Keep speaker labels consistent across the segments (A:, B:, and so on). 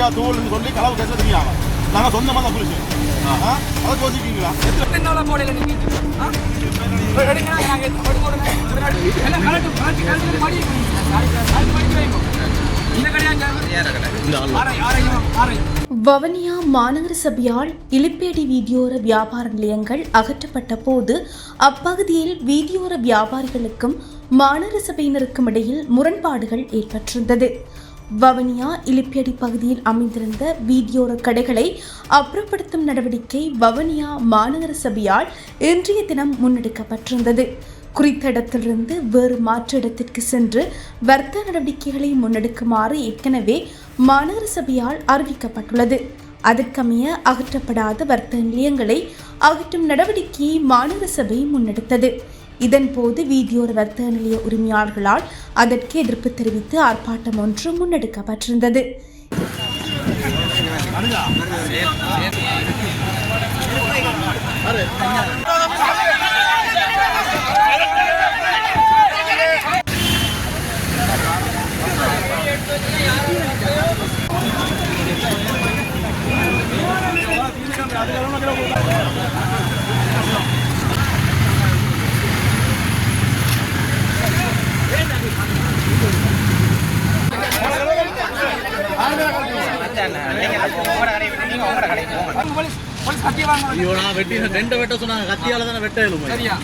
A: கஞ்சா தூள்னு சொல்லி களவு கேஸ் எடுக்கிறாங்க நாங்கள் சொந்தமாக தான் புரிச்சு அதை யோசிக்கிறீங்களா? எத்தனை.
B: வவனியா மாநகர சபையால் இலிப்பேடி வீதியோர வியாபார நிலையங்கள் அகற்றப்பட்ட போது அப்பகுதியில் வீதியோர வியாபாரிகளுக்கும் மாநகர சபையினருக்கும் இடையில் முரண்பாடுகள் ஏற்பட்டிருந்தது. வவனியா இலிப்பியடி பகுதியில் அமைந்திருந்த வீதியோர கடைகளை அப்புறப்படுத்தும் நடவடிக்கை வவனியா மாநகர சபையால் இன்றைய தினம் முன்னெடுக்கப்பட்டிருந்தது. குறித்த இடத்திலிருந்து வேறு மாற்று இடத்திற்கு சென்று வர்த்தக நடவடிக்கைகளை முன்னெடுக்குமாறு ஏற்கனவே மாநகர சபையால் அறிவிக்கப்பட்டுள்ளது. அதற்கமைய அகற்றப்படாத வர்த்தக நிலையங்களை அகற்றும் நடவடிக்கையை மாநகர சபை முன்னெடுத்தது. இதன்போது வீதியோர வர்த்தக நிலைய உரிமையாளர்களால் அதற்கு எதிர்ப்பு தெரிவித்து ஆர்ப்பாட்டம் ஒன்று முன்னெடுக்கப்பட்டிருந்தது
C: போலீஸ், போலீஸ் கத்தியை வாங்க.
D: ஐயோ நான் வெட்டி ரெண்டை வெட்ட சொன்னாங்க கத்தியால தானே வெட்ட
C: சரியா?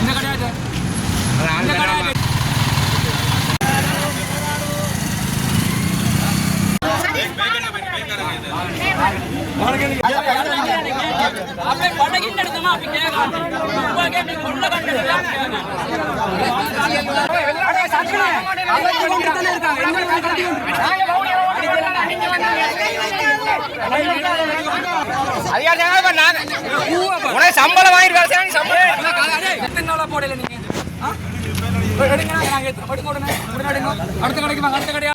C: இந்த கிடையாது இந்த கடையாச்சு? அப்படியே அப்படி கேட்கலாம். உங்களுக்கே இப்படி
E: சம்பளம் வாங்கிட்டு வேலை செய்யணும் சம்பளம்
C: எத்தனை நாளா போடல நீங்க அடுத்த கடைக்கு வாங்க அடுத்த கடையா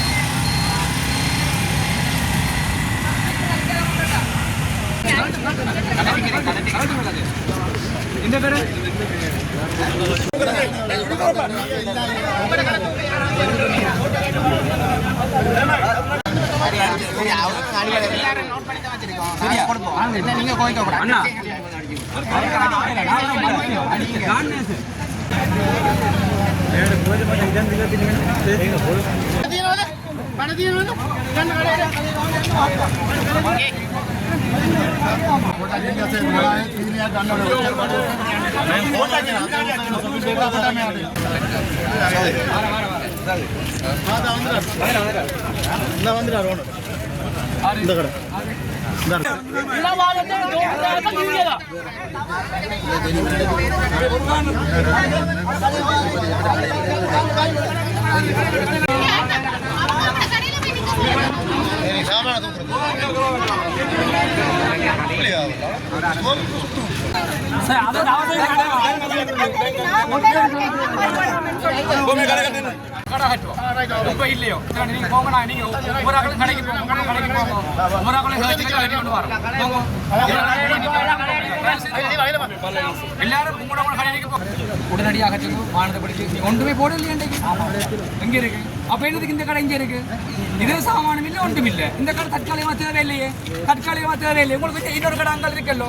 C: இந்த பேரு
E: நீங்க கோயிக்க கூடாது
C: அண்ணா
A: இந்த கடை
C: சார் அதை நான் கடை கட்டுவோம் இப்ப இல்லையோ. நீங்க போங்க நீங்க ஒவ்வொரு ஆக்களும் கடைக்கு போங்க கடைக்கு போங்க ஒவ்வொரு ஆக்களும் கடைக்கு கொண்டு வரோம் எல்லாரும் உங்களோட கூட கடைக்கு போங்க உடனடியாக மானதப்படிக்கு நீ ஒன்றுமே போடலையே இன்றைக்கு? எங்க இருக்கு? அப்ப என்னதுக்கு இந்த கடை இங்க இருக்கு? இது சாமானம் இல்ல ஒன்றும் இல்ல இந்த கடை தற்காலிகமா தேவையில்லையே. தற்காலிகமா தேவையில்லையே. உங்களுக்கு இன்னொரு கடை அங்கே இருக்கല്ലോ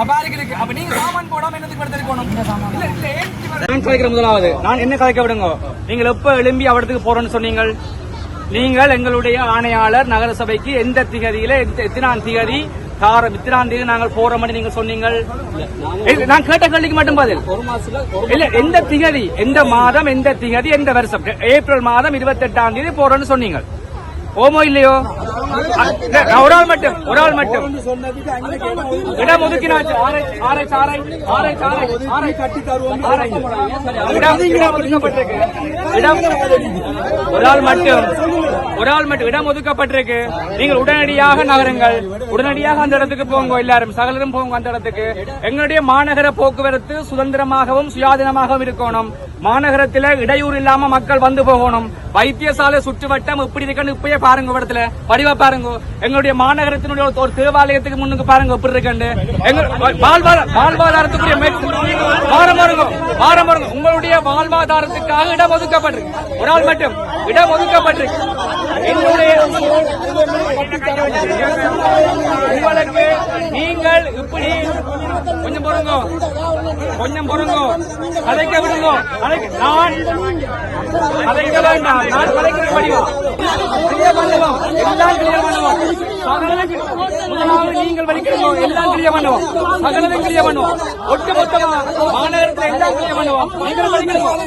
C: அப்ப யாருக்கு இருக்கு. அப்ப நீங்க சாமான் போடாம என்னதுக்கு எடுத்துட்டு போகணும் இல்ல?
F: நான் கதைக்கிற முதலாவது. நான் என்ன கதைக்க விடுங்க? நீங்கள் எப்ப எழும்பி அவடத்துக்கு போறோம்னு சொன்னீங்கள்? நீங்கள் எங்களுடைய ஆணையாளர் நகர சபைக்கு எந்த திகதியில எத்தனாம் திகதி தார இத்தனாம் தேதி நாங்கள் போறோம் நீங்க சொன்னீங்கள். இல்ல, நான் கேட்ட கேள்விக்கு மட்டும் பதில். இல்ல எந்த திகதி எந்த மாதம் எந்த திகதி எந்த வருஷம்? ஏப்ரல் மாதம் இருபத்தி எட்டாம் தேதி போறோம்னு சொன்னீங்க ஓமோ இல்லையோ? ஒரு ஆள் மட்டும் ஒரு ஆள் மட்டும். இடம் ஒதுக்கினாச்சு. கட்டி தருவோம் ஒதுக்கப்பட்டிருக்கு. இடம் ஒரு ஆள் மட்டும் ஒரு ஆள் மட்டும். இடம் ஒதுக்கப்பட்டிருக்கு. நீங்கள் உடனடியாக நகருங்கள். உடனடியாக அந்த இடத்துக்கு போங்க எல்லாரும். சகலரும் போங்க அந்த இடத்துக்கு. எங்களுடைய மாநகர போக்குவரத்து சுதந்திரமாகவும் சுயாதீனமாகவும் இருக்கணும். மாநகரத்துல இடையூறு இல்லாம மக்கள் வந்து போகணும். வைத்தியசாலை சுற்றுவட்டம் இப்படி இருக்கன்னு இப்பயே பாருங்க இடத்துல வடிவா பாருங்க. எங்களுடைய மாநகரத்தினுடைய ஒரு- தேவாலயத்துக்கு முன்னுக்கு பாருங்க எப்படி இருக்கண்டு எங்க வாழ்வாதாரத்துக்குரிய வாரம் வருங்க. வாரம் வருங்க. உங்களுடைய வாழ்வாதாரத்துக்காக இடம் ஒதுக்கப்பட்டிருக்கு. ஒரு ஆள் மட்டும். இடம் ஒதுக்கப்பட்டிருக்கு. எங்களுடைய உங்களுக்கு நீங்கள் இப்படி கொஞ்சம் பொறுங்க. கொஞ்சம் பொறுங்க. கதைக்க விடுங்க. நான் வேண்டாம் நான் படிவம் கிளியர் பண்ணுவோம் எல்லாம் கிளியர் பண்ணுவோம் முதலாவது நீங்கள் வலிக்கிறோம் எல்லாம் கிளியர் பண்ணுவோம் கிளியர் பண்ணுவோம் ஒட்டு மொத்தமா மாநகரத்தில் எல்லாம் கிளியர் பண்ணுவோம் நீங்கள் வலிக்கிறோம்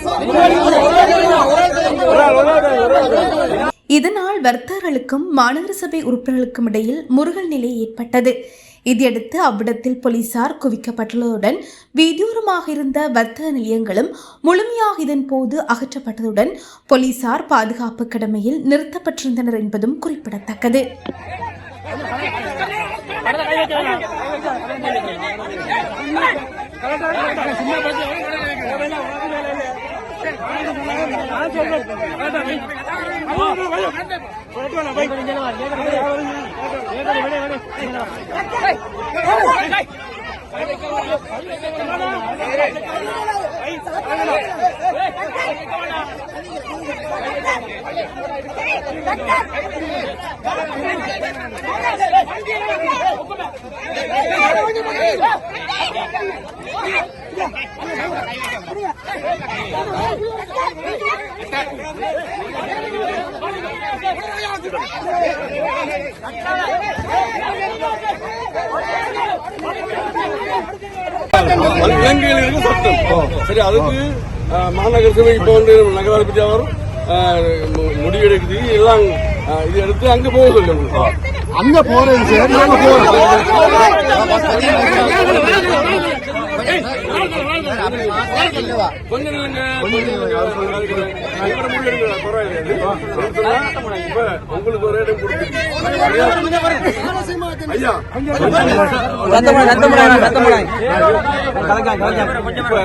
B: இதனால் வர்த்தகர்களுக்கும் மாநகர சபை உறுப்பினர்களுக்கும் இடையில் முருகல் நிலை ஏற்பட்டது. இதையடுத்து அவ்விடத்தில் போலீசார் குவிக்கப்பட்டுள்ளதுடன் வீதியோரமாக இருந்த வர்த்தக நிலையங்களும் முழுமையாக இதன் போது அகற்றப்பட்டதுடன் போலீசார் பாதுகாப்பு கடமையில் நிறுத்தப்பட்டிருந்தனர் என்பதும் குறிப்பிடத்தக்கது
A: அது இலங்கையில் சட்டம் சரி அதுக்கு மாநகர சபை இப்போ வந்து நகராதிபதி அவர் முடிவெடுக்குது. எல்லாம் இது எடுத்து அங்க போக சொல்லுங்க
G: அங்க போறது சார் நாங்க போறோம்
A: கொஞ்சம் இல்லைங்க உங்களுக்கு ஒரு இடம் கொடுத்து ஐயா இப்ப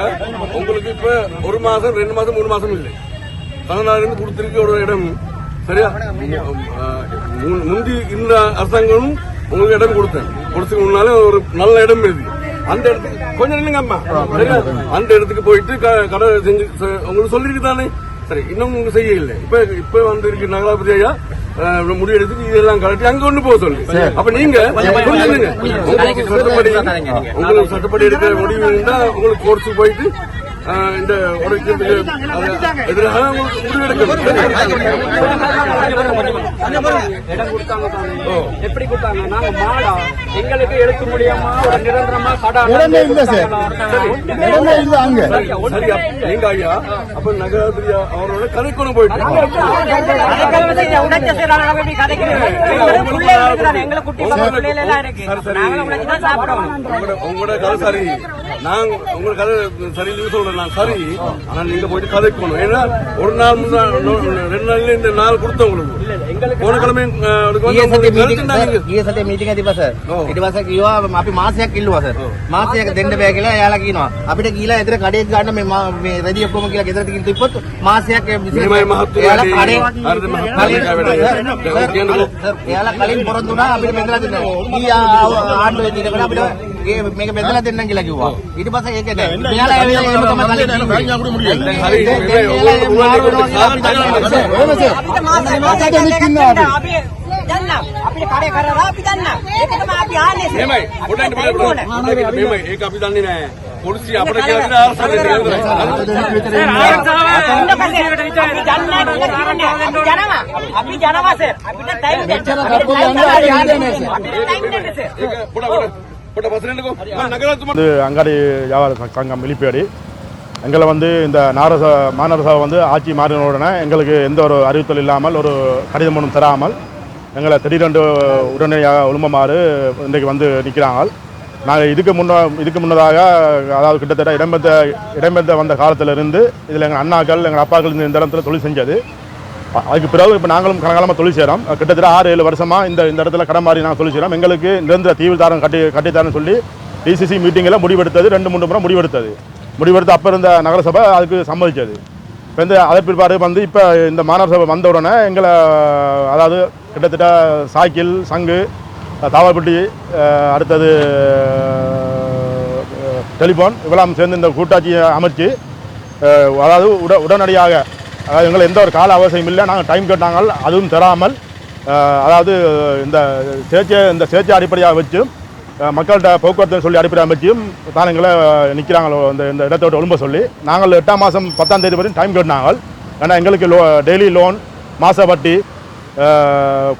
A: உங்களுக்கு இப்ப ஒரு மாசம் ரெண்டு மாசம் மூணு மாசம் இல்லை. பதினாறு இருந்து ஒரு இடம் சரியா? முந்தி இந்த அரசாங்கம் உங்களுக்கு இடம் கொடுத்தேன். கொடுத்துக்கு முன்னால ஒரு நல்ல இடம் இருக்கு அந்த இடத்துக்கு கொஞ்சம் இல்லைங்க அம்மா சரியா? அந்த இடத்துக்கு போயிட்டு கடை செஞ்சு உங்களுக்கு சொல்லிருக்கு தானே சரி இன்னும் உங்களுக்கு செய்ய இல்லை இப்ப இப்ப வந்து இருக்கு நகராபதி ஐயா முடிவெடுத்து இதெல்லாம் கலட்டி அங்க கொண்டு போக சொல்லி. அப்ப நீங்க. உங்களுக்கு சட்டப்படி உங்களுக்கு சட்டப்படி எடுக்கிற முடிவு இருந்தா உங்களுக்கு கோர்ட்ஸுக்கு போயிட்டு இந்த உடைக்கிறதுக்கு அது எதிராக உங்களுக்கு.
F: எப்படி கொடுத்தாங்க நாங்க மாடா எங்களுக்கு எழுத்து முடியாம ஒரு நிரந்தரமா கடை
G: இல்ல சார் இல்ல அங்க
A: நீங்க ஐயா அப்ப நகராதிபதி அவரோட கதைக்கொண்டு போயிட்டு உங்களோட- உங்களோட கதை சரி நான் உங்களோட கதை சரி சொல்றேன் நான் சரி ஆனால் நீங்க போயிட்டு கதைக்கணும் ஏன்னா ஒரு நாள் ரெண்டு நாள்ல இந்த நாள் கொடுத்தோம் உங்களுக்கு போன கிழமை மீಟಿಂಗ್
E: ಐತಿ ಸರ್
A: ಇಟ್
E: ವಾಸ
A: ಇವ ಅಪಿ
E: ಮಾಸೆಕ್ ಇಲ್ವಾ ಸರ್ ಮಾಸೆಕ್ ದಂಡ ಬೇಕಿಲ್ಲ ಯಾಳಕ್ ಇನ್ನು ಅಪಿಟ ಇಲ್ಲ ಎದ್ರೆ ಕಡೆ ಗಾಂಡ ಮೇ ರದಿ ಅಪ್ಪ ಕಿಲ್ಲ ಎದ್ರೆ ತಿಂತ ಇಪ್ಪತ್ತು ಮಾಸೆಕ್ ಯಾಳ ಕಡೆ ಸರ್ ಯಾಳ ಕಳಿನ್ ಬರೋದು ನಾ ಅಪಿಟ ಮೆಂದ್ರ ಈ ಆಟೋ ಇದ್ದಿದೆ ಅಪಿಟ ඒ මේක බෙදලා දෙන්නම් කියලා කිව්වා. ඊට පස්සේ ඒකද මෙයාලා ඇවිල්ලා එහෙම තමයි කලින් කිව්වේ. දැන්
A: යාකුඩු
E: මුඩිය.
A: හරි.
E: ඒක මාරු වෙනවා කියලා
A: අපි
E: දන්නවා.
G: එහෙම සර්. මාතේ මාතේ දෙන්නෙක් ඉන්නවා අපි. දන්නා.
H: අපිට කඩේ කරලා අපි දන්නා. ඒක තමයි අපි ආන්නේ
A: මෙහෙමයි. පොඩ්ඩක් බලන්න මෙහෙමයි. ඒක අපි දන්නේ නැහැ පොලිසිය අපිට කියලා දෙන ආරක්ෂා දෙන්නේ.
H: ආරක්ෂාව අපි ජනවාසය අපිට ටයිම්
G: දෙන්න
H: අපිට ටයිම් දෙන්න
A: ඒක පොඩ්ඩක්
I: வந்து அங்காடி வியாபார சங்கம் வெளிப்பேடி. எங்களை வந்து இந்த நாரச மாநரசாவை வந்து ஆட்சி மாறின உடனே எங்களுக்கு எந்த ஒரு அறிவித்தல் இல்லாமல் ஒரு கடிதம் ஒன்றும் தராமல் எங்களை திடீரென்று உடனடியாக ஒழும்பமாறு இன்றைக்கு வந்து நிற்கிறாங்க நாங்கள் இதுக்கு முன்ன இதுக்கு முன்னதாக அதாவது கிட்டத்தட்ட இடம்பெற்ற இடம்பெற்ற வந்த காலத்திலிருந்து இதில் எங்கள் அண்ணாக்கள் எங்கள் அப்பாக்கள் இந்த இடத்துல தொழில் செஞ்சது. அதுக்கு பிறகு இப்போ நாங்களும் கனகாலமாக தொழில் செய்கிறோம் கிட்டத்தட்ட ஆறு ஏழு வருஷமாக இந்த இந்த இடத்துல கடன் மாதிரி நாங்கள் தொழில் செய்கிறோம் எங்களுக்கு நிரந்தர தீவிரதாரம் கட்டி கட்டித்தாரன்னு சொல்லி டிசிசி மீட்டிங்கில் முடிவெடுத்தது. ரெண்டு மூணு முறை முடிவெடுத்தது. முடிவெடுத்து அப்போ இருந்த நகரசபை அதுக்கு சம்மதிச்சது. இப்போ இந்த அதை பிற்பாடு வந்து இப்போ இந்த மாநகர சபை வந்த உடனே எங்களை அதாவது கிட்டத்தட்ட சாய்க்கிள் சங்கு தாவாப்பட்டி அடுத்தது டெலிஃபோன் இவெல்லாம் சேர்ந்து இந்த கூட்டாட்சியை அமைச்சு அதாவது உட உடனடியாக அதாவது எங்களை எந்த ஒரு கால அவசியம் இல்லை. நாங்கள் டைம் கேட்டாங்கள் அதுவும் தராமல் அதாவது இந்த சேர்ச்சை இந்த சேர்ச்சை அடிப்படையாக வச்சு மக்கள்கிட்ட போக்குவரத்து சொல்லி அடிப்படையாக வச்சும் தான் எங்களை நிற்கிறாங்களோ இந்த இந்த இடத்த விட்டு ஒழும்ப சொல்லி நாங்கள் எட்டாம் மாதம் பத்தாம் தேதி வரையும் டைம் கேட்டாங்க ஏன்னா எங்களுக்கு லோ டெய்லி லோன் மாத வட்டி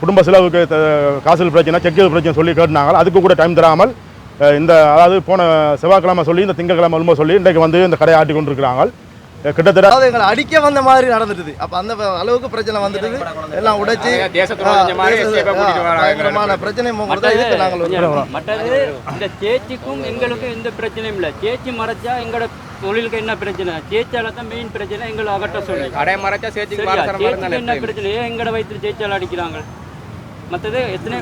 I: குடும்ப செலவுக்கு த- காசு பிரச்சனை செக்கு பிரச்சனை சொல்லி கேட்டாங்க அதுக்கு கூட டைம் தராமல் இந்த அதாவது போன செவ்வாய்க்கிழமை சொல்லி இந்த திங்கக்கிழமை ஒழும்ப சொல்லி இன்றைக்கு வந்து இந்த கடையை ஆட்டி கொண்டிருக்கிறாங்க கிட்டத்தட்ட
G: அதாவது எங்களை அடிக்க வந்த மாதிரி நடந்துட்டுது. அப்ப அந்த அளவுக்கு பிரச்சனை வந்துட்டுது. எல்லாம் உடைச்சு பயங்கரமான பிரச்சனை இதுக்கு நாங்கள்
F: மற்றது இந்த சேச்சிக்கும் எங்களுக்கும் எந்த பிரச்சனையும் இல்லை. சேச்சி மறைச்சா எங்களோட தொழிலுக்கு என்ன பிரச்சனை? சேச்சால தான் மெயின் பிரச்சனை எங்களை அகற்ற சொல்லி.
C: கடை மறைச்சா
F: சேச்சிக்கு என்ன பிரச்சனை ஏன் எங்கட வயிற்று சேச்சால அடிக்கிறாங்க. மற்றது எத்தனை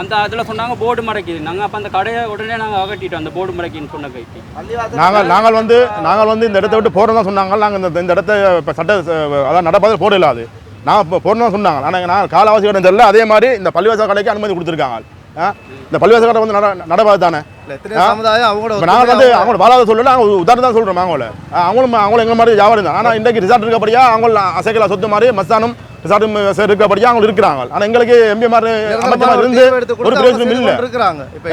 F: அந்த அதில் சொன்னாங்க போர்டு மறைக்குது நாங்கள் அப்போ அந்த கடையை உடனே நாங்கள் அகட்டிட்டோம் அந்த போர்டு மறைக்குன்னு சொன்ன கைக்கு
I: நாங்கள் நாங்கள் வந்து நாங்கள் வந்து இந்த இடத்த விட்டு போகிறோம் தான் சொன்னாங்க. நாங்கள் இந்த இந்த இடத்த இப்போ சட்ட அதான் நடப்பாதையில் போட இல்லாது நான் இப்போ தான் சொன்னாங்க. ஆனால் நான் காலவாசி கடன் தெரியல. அதே மாதிரி இந்த பள்ளிவாசல் கடைக்கு அனுமதி கொடுத்துருக்காங்க? இந்த பள்ளிவாசல் கடை வந்து நட நடப்பாது தானே? நாங்கள் வந்து அவங்களோட வாழாத சொல்லல நாங்கள் உதாரணம் தான் சொல்கிறோம் அவங்கள அவங்களும் அவங்களும் எங்களை மாதிரி வியாபாரம் தான் ஆனால் இன்றைக்கு ரிசார்ட் இருக்கப்படியா அவங்க அசைக்கலா சொத்து மாதிரி மஸ்தானம் ரிசார்ட் இருக்கபடியா அவங்க இருக்கிறாங்க. ஆனால் எங்களுக்கு எம்பி மாதிரி அமைச்சர் இருந்து ஒரு பிரயோஜனம் இல்லை.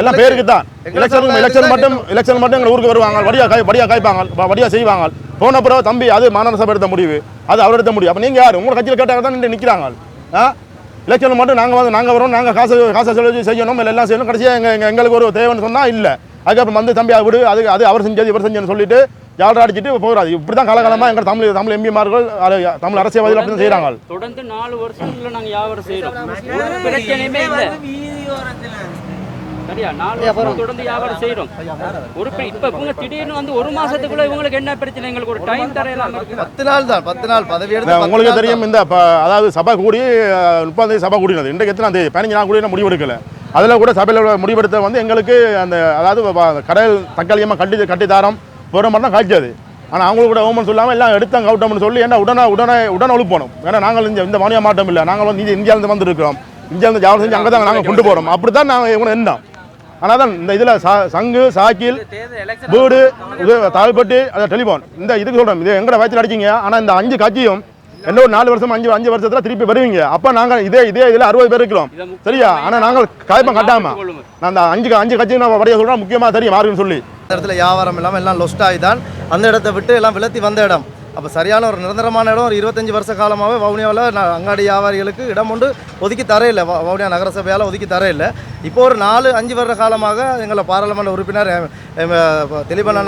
I: எல்லாம் பேருக்கு தான். எலெக்ஷன் எலெக்ஷன் மட்டும் எலெக்ஷன் மட்டும் எங்கள் ஊருக்கு வருவாங்க. வடியா காய் வடியா காய்ப்பாங்க. வடியா செய்வாங்க. போன பிறகு தம்பி அது மாநகர சபை எடுத்த முடிவு. அது அவர் எடுத்த முடிவு. அப்போ நீங்கள் யார்? உங்கள் கட்சியில் கேட்டாங்க தான் நின்று நிற்கிறாங்க ஆ? எலெக்ஷன் மட்டும் நாங்கள் வந்து நாங்கள் வரோம். நாங்கள் காசு காசை செலவு செய்யணும். இல்லை எல்லாம் செய்யணும். கடைசியாக எங்கள் எங்கள் எங்களுக்கு ஒரு தேவைன்னு சொன்னால் இல்லை. அதுக்கப்புறம் வந்து தம்பி விடு. அது அது அவர் செஞ்சது இவர் செஞ்சதுன்னு சொல்லிட்டு ஜாலரா அடிச்சிட்டு போகிறாரு இப்படி தான் காலகாலமாக எங்கள் தமிழ் தமிழ் எம்பிமார்கள் தமிழ் அரசியல்வாதிகள் அப்படி தான் செய்கிறாங்க
F: தொடர்ந்து நாலு வருஷத்துல நாங்கள் வியாபாரம் செய்கிறோம் ஒரு பிரச்சனையுமே இல்லை. சரியா? நாலு வருஷம் தொடர்ந்து வியாபாரம் செய்கிறோம் ஒரு இப்ப இவங்க திடீர்னு வந்து ஒரு மாசத்துக்குள்ள இவங்களுக்கு என்ன பிரச்சனை? எங்களுக்கு ஒரு டைம் தரையெல்லாம்
G: பத்து நாள் தான் பத்து நாள். பதவி எடுத்து
I: உங்களுக்கு தெரியும் இந்த அதாவது சபை கூடி முப்பதாம் தேதி சபை கூடினது. இன்றைக்கு எத்தனாம் தேதி? பதினஞ்சு நாள் கூடி முடிவு எடுக்கல. அதில் கூட சபையில் முடிவெடுத்த வந்து எங்களுக்கு அந்த அதாவது கடல் தற்காலிகமாக கட்டி கட்டி தாரம் போகிற மாதிரி தான் காய்ச்சாது ஆனால் அவங்களுக்கு கூட ஓமன் சொல்லாமல் எல்லாம் எடுத்தாங்க அவுட்டம்னு சொல்லி ஏன்னா உடனே உடனே உடனே ஒழுப்பணும் ஏன்னா நாங்கள் இந்த இந்த மாநில மாட்டம் இல்லை. நாங்கள் வந்து இந்தியாவிலேருந்து வந்துருக்கிறோம். இந்தியாவிலேருந்து ஜாவல் செஞ்சு அங்கே தான் நாங்கள் கொண்டு போகிறோம் அப்படி தான் நாங்கள் இவங்க என்ன ஆனால் தான் இந்த இதில் சா சங்கு சாக்கில் வீடு இது தாழ்பட்டு அதை டெலிஃபோன் இந்த இதுக்கு சொல்கிறோம் இது எங்கட வயசில் அடிச்சிங்க. ஆனால் இந்த அஞ்சு கட்சியும் என்ன ஒரு நாலு வருஷம் அஞ்சு அஞ்சு வருஷத்துல திருப்பி வருவீங்க. அப்போ நாங்கள் இதே இதே இதில் அறுபது பேர் இருக்கிறோம். சரியா? ஆனால் நாங்கள் கலைப்பம் கட்டாம. நான் அந்த அஞ்சு அஞ்சு கட்சி நான் வரைய சொல்கிறேன் முக்கியமாக தெரியும் மாறுன்னு சொல்லி.
G: அந்த இடத்துல வியாபாரம் இல்லாமல் எல்லாம் லொஸ்ட் ஆகி தான் அந்த இடத்த விட்டு எல்லாம் விலத்தி வந்த இடம். அப்போ சரியான ஒரு நிரந்தரமான இடம். ஒரு இருபத்தஞ்சு வருஷ காலமாகவே வவுனியாவில் அங்காடி வியாபாரிகளுக்கு இடம் ஒன்று ஒதுக்கி தரையில்லை. வ- வவுனியா நகரசபையால் ஒதுக்கி தரையில்லை. இப்போ ஒரு நாலு அஞ்சு வருட காலமாக எங்களை பாராளுமன்ற உறுப்பினர் எம்,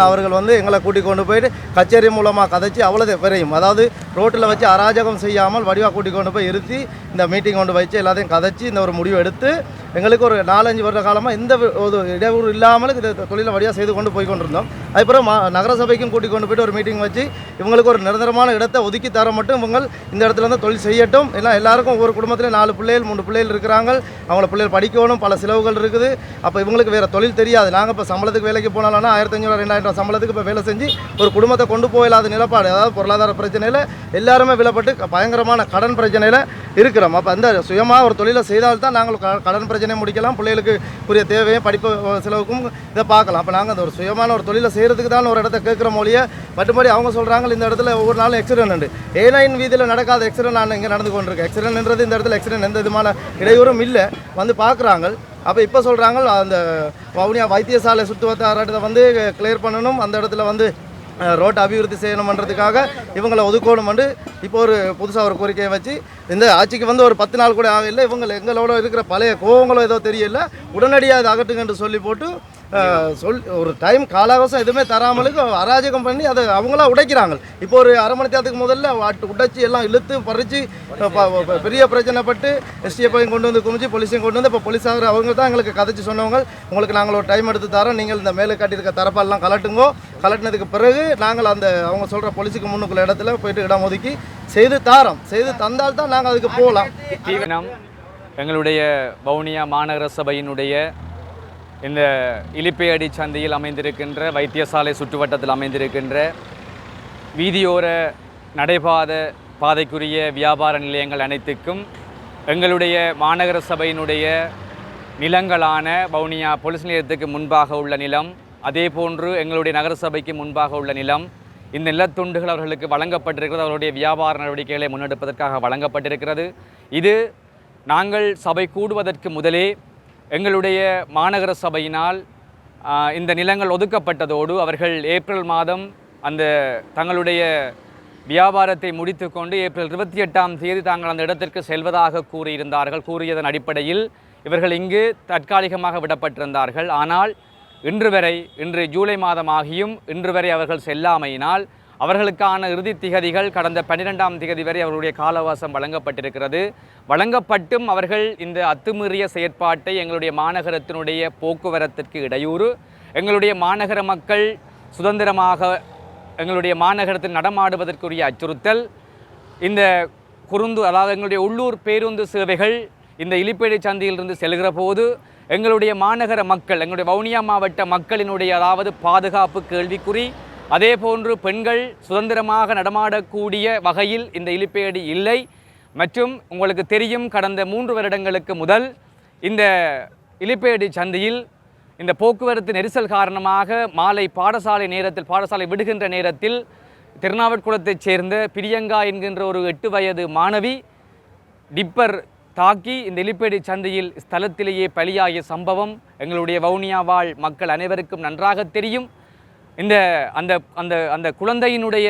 G: அவர்கள் வந்து எங்களை கூட்டிக் கொண்டு போயிட்டு கச்சேரி மூலமாக கதைச்சி அவ்வளவு பெரியும் அதாவது ரோட்டில் வச்சு அராஜகம் செய்யாமல் வடிவாக கூட்டிக் கொண்டு போய் இருத்தி இந்த மீட்டிங் கொண்டு வச்சு எல்லாத்தையும் கதைச்சி இந்த ஒரு முடிவு எடுத்து எங்களுக்கு ஒரு நாலஞ்சு வருட காலமாக இந்த ஒரு இடையூறு இல்லாமல் இந்த தொழிலை வழியாக செய்து கொண்டு போய் கொண்டிருந்தோம். அதுக்கப்புறம் மா நகரசபைக்கும் கூட்டிக் கொண்டு போயிட்டு ஒரு மீட்டிங் வச்சு இவங்களுக்கு ஒரு நிரந்தரமான இடத்தை ஒதுக்கி தர மட்டும் இவங்க இந்த இடத்துல இருந்து தொழில் செய்யட்டும். ஏன்னா எல்லாருக்கும் ஒவ்வொரு குடும்பத்திலையும் நாலு பிள்ளைகள் மூணு பிள்ளைகள் இருக்கிறாங்க. அவங்கள பிள்ளைகள் படிக்கணும் பல செலவுகள் இருக்குது. அப்போ இவங்களுக்கு வேறு தொழில் தெரியாது. நாங்கள் இப்போ சம்பளத்துக்கு வேலைக்கு போனாலும் ஆயிரத்தி ஐநூறு ரெண்டாயிரம் சம்பளத்துக்கு இப்போ வேலை செஞ்சு ஒரு குடும்பத்தை கொண்டு போயிடாத நிலப்பாடு அதாவது பொருளாதார பிரச்சனையில் எல்லாருமே விலப்பட்டு பயங்கரமான கடன் பிரச்சனையில் இருக்கிறோம். அப்போ அந்த சுயமாக ஒரு தொழிலை செய்தால்தான் நாங்கள் க- கடன் பிரச்சனையை முடிக்கலாம் பிள்ளைகளுக்கு உரிய தேவையை படிப்பு செலவுக்கும் இதை பார்க்கலாம். அப்போ நாங்கள் அந்த ஒரு சுயமான ஒரு தொழிலை செய்கிறதுக்கு தான் ஒரு இடத்த கேட்குற மொழியை மற்றபடி அவங்க சொல்கிறாங்க இந்த இடத்துல ஒவ்வொரு நாளும் எக்ஸிடென்ட் உண்டு. ஏ நைன் வீதியில் நடக்காத எக்ஸிடென்ட் நான் இங்கே நடந்து கொண்டிருக்கேன். எக்ஸிடென்ட்ன்றது இந்த இடத்துல எக்ஸிடென்ட் எந்த விதமான இடையூறும் இல்லை. வந்து பார்க்குறாங்க. அப்போ இப்போ சொல்கிறாங்க அந்த வவுனியா வைத்தியசாலை சுற்றுவட்டாரத்தை வந்து கிளியர் பண்ணணும். அந்த இடத்துல வந்து ரோட்டை அபிவிருத்தி செய்யணுமன்றதுக்காக இவங்களை ஒதுக்கணுமெண்டு இப்போ ஒரு புதுசாக ஒரு கோரிக்கையை வச்சு இந்த ஆட்சிக்கு வந்து ஒரு பத்து நாள் கூட ஆகலை. இவங்க எங்களோட இருக்கிற பழைய கோவங்களோ ஏதோ தெரியல. உடனடியாக அதை அகட்டுங்கன்று சொல்லி போட்டு சொல் ஒரு டைம் காலாவசம் எதுவுமே தராமலுக்கு அராஜகம் பண்ணி அதை அவங்களா உடைக்கிறாங்க. இப்போ ஒரு அரை மணி நேரத்துக்கு முதல்ல அட்டு உடைச்சி எல்லாம் இழுத்து பறித்து பெரிய பிரச்சனைப்பட்டு எஸ்டிஎஃப்ஐயும் கொண்டு வந்து குமிச்சு போலீஸையும் கொண்டு வந்து இப்போ போலீஸாக அவங்க தான் எங்களுக்கு கதைச்சு சொன்னவங்க. உங்களுக்கு நாங்கள் ஒரு டைம் எடுத்து தரோம். நீங்கள் இந்த மேலே காட்டியிருக்க தரப்பால்லாம் கலட்டுங்கோ கலட்டினதுக்கு பிறகு நாங்கள் அந்த அவங்க சொல்கிற போலீஸுக்கு முன்னுக்குள்ள இடத்துல போயிட்டு இடம் ஒதுக்கி செய்து தாரோம். செய்து தந்தால் தான் நாங்கள் அதுக்கு போகலாம்.
J: எங்களுடைய வவுனியா மாநகர சபையினுடைய
F: இந்த இலிப்பையடி சந்தையில் அமைந்திருக்கின்ற வைத்தியசாலை சுற்றுவட்டத்தில் அமைந்திருக்கின்ற வீதியோர நடைபாத பாதைக்குரிய வியாபார நிலையங்கள் அனைத்துக்கும் எங்களுடைய மாநகர சபையினுடைய நிலங்களான வவுனியா பொலிஸ் நிலையத்துக்கு முன்பாக உள்ள நிலம் அதே போன்று எங்களுடைய நகரசபைக்கு முன்பாக உள்ள நிலம் இந்த நிலத்துண்டுகள் அவர்களுக்கு வழங்கப்பட்டிருக்கிறது. அவருடைய வியாபார நடவடிக்கைகளை முன்னெடுப்பதற்காக வழங்கப்பட்டிருக்கிறது. இது நாங்கள் சபை கூடுவதற்கு முதலே எங்களுடைய மாநகர சபையினால் இந்த நிலங்கள் ஒதுக்கப்பட்டதோடு அவர்கள் ஏப்ரல் மாதம் அந்த தங்களுடைய வியாபாரத்தை முடித்துக்கொண்டு ஏப்ரல் இருபத்தி எட்டாம் தேதி தாங்கள் அந்த இடத்திற்கு செல்வதாக கூறியிருந்தார்கள். கூறியதன் அடிப்படையில் இவர்கள் இங்கு தற்காலிகமாக விடப்பட்டிருந்தார்கள். ஆனால் இன்று வரை இன்று ஜூலை மாதமாகியும் இன்று வரை அவர்கள் செல்லாமையினால் அவர்களுக்கான இறுதி திகதிகள் கடந்த பன்னிரெண்டாம் திகதி வரை அவர்களுடைய காலவாசம் வழங்கப்பட்டிருக்கிறது. வழங்கப்பட்டும் அவர்கள் இந்த அத்துமீறிய செயற்பாட்டை எங்களுடைய மாநகரத்தினுடைய போக்குவரத்திற்கு இடையூறு. எங்களுடைய மாநகர மக்கள் சுதந்திரமாக எங்களுடைய மாநகரத்தில் நடமாடுவதற்குரிய அச்சுறுத்தல். இந்த குறுந்து அதாவது எங்களுடைய உள்ளூர் பேருந்து சேவைகள் இந்த இலிப்பேடு சந்தையிலிருந்து செல்கிற போது எங்களுடைய மாநகர மக்கள் எங்களுடைய வவுனியா மாவட்ட மக்களினுடைய அதாவது பாதுகாப்பு கேள்விக்குறி அதே போன்று பெண்கள் சுதந்திரமாக நடமாடக்கூடிய வகையில் இந்த இலிப்பேடி இல்லை. மற்றும் உங்களுக்கு தெரியும் கடந்த மூன்று வருடங்களுக்கு முதல் இந்த இலிப்பேடி சந்தையில் இந்த போக்குவரத்து நெரிசல் காரணமாக மாலை பாடசாலை நேரத்தில் பாடசாலை விடுகின்ற நேரத்தில் திருநாவட்குளத்தைச் சேர்ந்த பிரியங்கா என்கின்ற ஒரு எட்டு வயது மாணவி டிப்பர் தாக்கி இந்த இலிப்பேடி சந்தையில் ஸ்தலத்திலேயே பலியாகிய சம்பவம் எங்களுடைய வவுனியா வாழ் மக்கள் அனைவருக்கும் நன்றாக தெரியும். இந்த அந்த அந்த அந்த குழந்தையினுடைய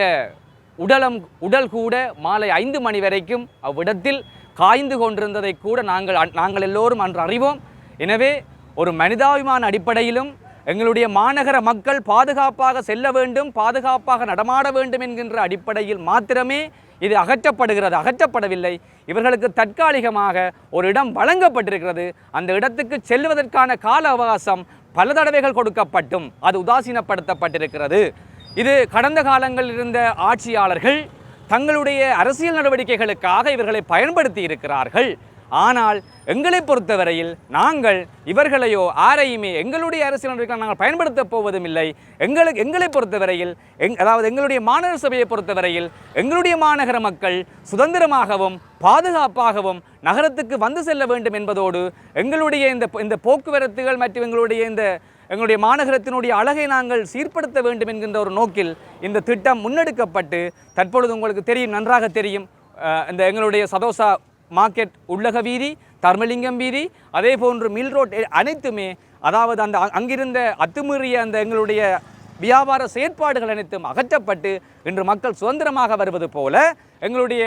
F: உடலம் உடல் கூட மாலை ஐந்து மணி வரைக்கும் அவ்விடத்தில் காய்ந்து கொண்டிருந்ததை கூட நாங்கள் அ- நாங்கள் எல்லோரும் அன்று அறிவோம். எனவே ஒரு மனிதாபிமான அடிப்படையிலும் எங்களுடைய மாநகர மக்கள் பாதுகாப்பாக செல்ல வேண்டும் பாதுகாப்பாக நடமாட வேண்டும் என்கின்ற அடிப்படையில் மாத்திரமே இது அகற்றப்படுகிறது அகற்றப்படவில்லை. இவர்களுக்கு தற்காலிகமாக ஒரு இடம் வழங்கப்பட்டிருக்கிறது. அந்த இடத்துக்கு செல்வதற்கான கால அவகாசம் பல தடவைகள் கொடுக்கப்பட்டும் அது உதாசீனப்படுத்தப்பட்டிருக்கிறது. இது கடந்த காலங்களில் இருந்த ஆட்சியாளர்கள் தங்களுடைய அரசியல் நடவடிக்கைகளுக்காக இவர்களை பயன்படுத்தி இருக்கிறார்கள் ஆனால் எங்களை பொறுத்தவரையில் நாங்கள் இவர்களையோ ஆரையுமே எங்களுடைய அரசியல் நடவடிக்கைகளை நாங்கள் பயன்படுத்தப் போவதும் இல்லை எங்களுக்கு எங்களை பொறுத்தவரையில் எங் அதாவது எங்களுடைய மாநகர சபையை பொறுத்தவரையில் எங்களுடைய மாநகர மக்கள் சுதந்திரமாகவும் பாதுகாப்பாகவும் நகரத்துக்கு வந்து செல்ல வேண்டும் என்பதோடு எங்களுடைய இந்த இந்த போக்குவரத்துகள் மற்றும் எங்களுடைய இந்த எங்களுடைய மாநகரத்தினுடைய அழகை நாங்கள் சீர்படுத்த வேண்டும் என்கின்ற ஒரு நோக்கில் இந்த திட்டம் முன்னெடுக்கப்பட்டு தற்பொழுது உங்களுக்கு தெரியும் நன்றாக தெரியும். இந்த எங்களுடைய சதோசா மார்க்கெட் உள்ளக வீதி தர்மலிங்கம் வீதி அதே போன்று மில் ரோட் அனைத்துமே அதாவது அந்த அங்கிருந்த அத்துமீறிய அந்த எங்களுடைய வியாபார செயற்பாடுகள் அனைத்தும் அகற்றப்பட்டு இன்று மக்கள் சுதந்திரமாக வருவது போல எங்களுடைய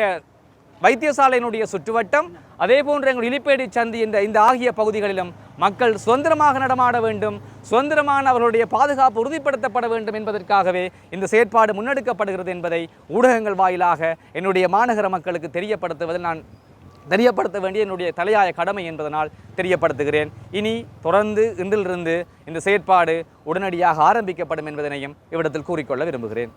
F: வைத்தியசாலையினுடைய சுற்றுவட்டம் அதே போன்று எங்கள் இலிப்பேடி சந்தி இந்த இந்த ஆகிய பகுதிகளிலும் மக்கள் சுதந்திரமாக நடமாட வேண்டும் சுதந்திரமான அவர்களுடைய பாதுகாப்பு உறுதிப்படுத்தப்பட வேண்டும் என்பதற்காகவே இந்த செயற்பாடு முன்னெடுக்கப்படுகிறது என்பதை ஊடகங்கள் வாயிலாக என்னுடைய மாநகர மக்களுக்கு தெரியப்படுத்துவதில் நான் தெரியப்படுத்த வேண்டிய என்னுடைய தலையாய கடமை என்பதனால் தெரியப்படுத்துகிறேன். இனி தொடர்ந்து இன்றிலிருந்து இந்த செயற்பாடு உடனடியாக ஆரம்பிக்கப்படும் என்பதனையும் இவ்விடத்தில் கூறிக்கொள்ள விரும்புகிறேன்.